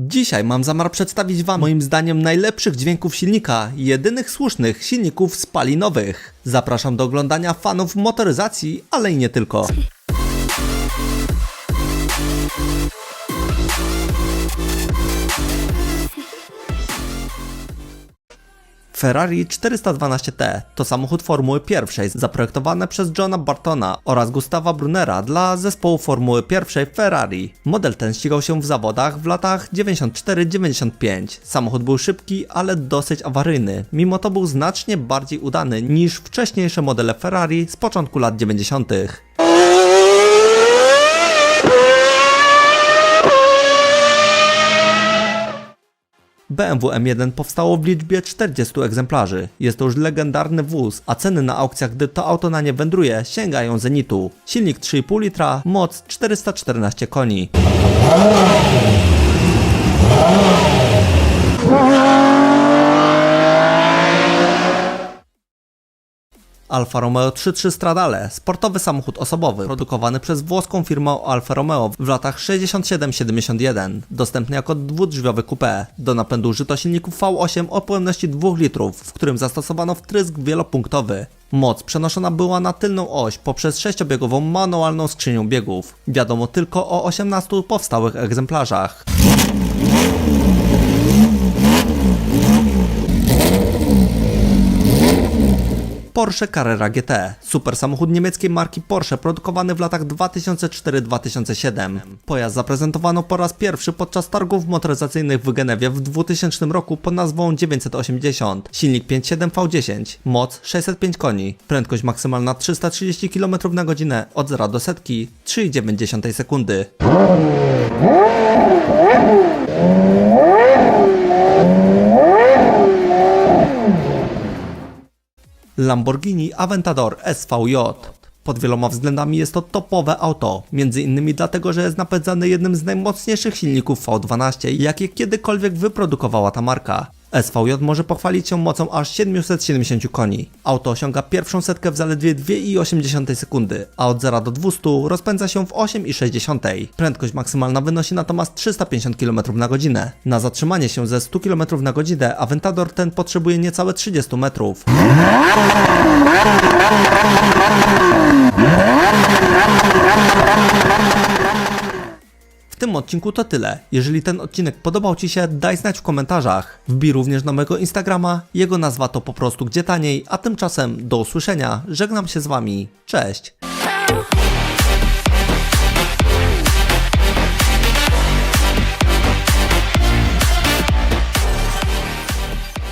Dzisiaj mam zamiar przedstawić Wam moim zdaniem najlepszych dźwięków silnika, jedynych słusznych silników spalinowych. Zapraszam do oglądania fanów motoryzacji, ale i nie tylko. Ferrari 412T to samochód Formuły pierwszej zaprojektowany przez Johna Bartona oraz Gustawa Brunera dla zespołu Formuły pierwszej Ferrari. Model ten ścigał się w zawodach w latach 94-95. Samochód był szybki, ale dosyć awaryjny. Mimo to był znacznie bardziej udany niż wcześniejsze modele Ferrari z początku lat 90. BMW M1 powstało w liczbie 40 egzemplarzy. Jest to już legendarny wóz, a ceny na aukcjach, gdy to auto na nie wędruje, sięgają zenitu. Silnik 3,5 litra, moc 414 koni. Alfa Romeo 33 Stradale, sportowy samochód osobowy, produkowany przez włoską firmę Alfa Romeo w latach 67-71, dostępny jako dwudrzwiowy coupé. Do napędu użyto silników V8 o pojemności 2 litrów, w którym zastosowano wtrysk wielopunktowy. Moc przenoszona była na tylną oś poprzez sześciobiegową manualną skrzynią biegów. Wiadomo tylko o 18 powstałych egzemplarzach. Porsche Carrera GT, super samochód niemieckiej marki Porsche produkowany w latach 2004-2007. Pojazd zaprezentowano po raz pierwszy podczas targów motoryzacyjnych w Genewie w 2000 roku pod nazwą 980. Silnik 5.7 V10, moc 605 koni, prędkość maksymalna 330 km na godzinę od 0 do setki 3,9 sekundy. Lamborghini Aventador SVJ. Pod wieloma względami jest to topowe auto, między innymi dlatego, że jest napędzany jednym z najmocniejszych silników V12, jakie kiedykolwiek wyprodukowała ta marka. SVJ może pochwalić się mocą aż 770 koni. Auto osiąga pierwszą setkę w zaledwie 2,8 sekundy, a od 0 do 200 rozpędza się w 8,6. Prędkość maksymalna wynosi natomiast 350 km na godzinę. Na zatrzymanie się ze 100 km na godzinę Aventador ten potrzebuje niecałe 30 metrów. Tym odcinku to tyle. Jeżeli ten odcinek podobał Ci się, daj znać w komentarzach. Wbij również na mojego Instagrama, jego nazwa to po prostu gdzie taniej, a tymczasem do usłyszenia, żegnam się z Wami, cześć!